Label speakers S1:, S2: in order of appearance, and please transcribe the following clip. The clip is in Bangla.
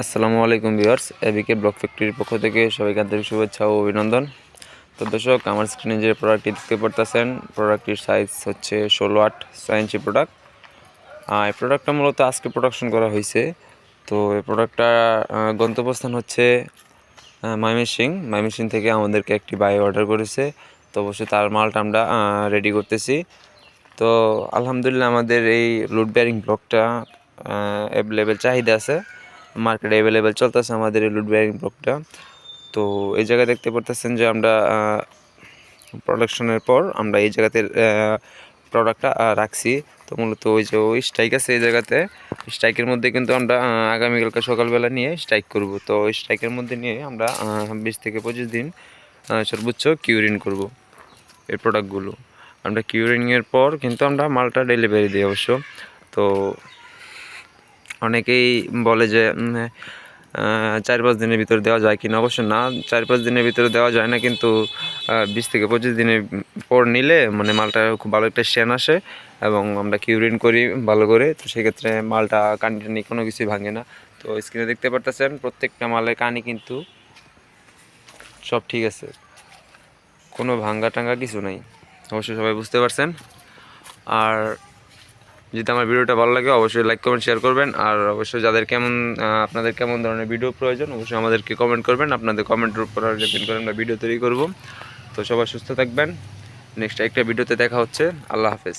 S1: আসসালামু আলাইকুম ভিউয়ার্স এবিকে ব্লক ফ্যাক্টরির পক্ষ থেকে সবাইকে আন্তরিক শুভেচ্ছা ও অভিনন্দন। তো দর্শক, আমার স্ক্রিনে যে প্রোডাক্টটি দেখতে পড়তেছেন প্রোডাক্টটির সাইজ হচ্ছে ষোলো আট ইঞ্চি প্রোডাক্ট এই প্রোডাক্টটা মূলত আজকে প্রোডাকশন করা হয়েছে। তো এই প্রোডাক্টটা গন্তব্যস্থান হচ্ছে মাইমেসিং মাইমেসিং থেকে আমাদেরকে একটি বাই অর্ডার করেছে। তো অবশ্যই তার মালটা আমরা রেডি করতেছি। তো আলহামদুলিল্লাহ আমাদের এই লোড বেয়ারিং ব্লকটা অ্যাভেলেবেল চাহিদা আছে। মার্কেটে অ্যাভেলেবেল চলতেছে আমাদের এই লোড বেয়ারিং ব্লকটা তো এই জায়গায় দেখতে পারতেছেন যে আমরা প্রোডাকশনের পর আমরা এই জায়গাতে প্রোডাক্টটা রাখছি। তো মূলত ওই যে ওই স্ট্রাইক আছে এই জায়গাতে। স্ট্রাইকের মধ্যে কিন্তু আমরা আগামীকালকে সকালবেলা নিয়ে স্ট্রাইক করব। তো ওই স্ট্রাইকের মধ্যে নিয়ে আমরা বিশ থেকে পঁচিশ দিন সর্বোচ্চ কিউরিন করব এই প্রোডাক্টগুলো আমরা কিউরিংয়ের পর কিন্তু আমরা মালটা ডেলিভারি দিই অবশ্য। তো অনেকেই বলে যে চার পাঁচ দিনের ভিতরে দেওয়া যায় কিনা? অবশ্য না, চার পাঁচ দিনের ভিতরে দেওয়া যায় না, কিন্তু বিশ থেকে পঁচিশ দিনের পর নিলে মানে মালটা খুব ভালো একটা সেন আসে এবং আমরা কিউরিন করি ভালো করে। তো সেক্ষেত্রে মালটা কানি কোনো কিছুই ভাঙে না। তো স্ক্রিনে দেখতে পারতেছেন, প্রত্যেকটা মালের কানি কিন্তু সব ঠিক আছে। কোনো ভাঙ্গা টাঙ্গা কিছু নাই। অবশ্যই সবাই বুঝতে পারছেন। আর যদি আমার ভিডিওটা ভালো লাগে, অবশ্যই লাইক কমেন্ট শেয়ার করবেন। আর অবশ্যই যাদের কেমন আপনাদের কেমন ধরনের ভিডিও প্রয়োজন, অবশ্যই আমাদেরকে কমেন্ট করবেন। আপনাদের কমেন্টের উপর ডিপেন্ড করে আমরা ভিডিও তৈরি করব। তো সবাই সুস্থ থাকবেন। নেক্সট একটা ভিডিওতে দেখা হচ্ছে। আল্লাহ হাফেজ।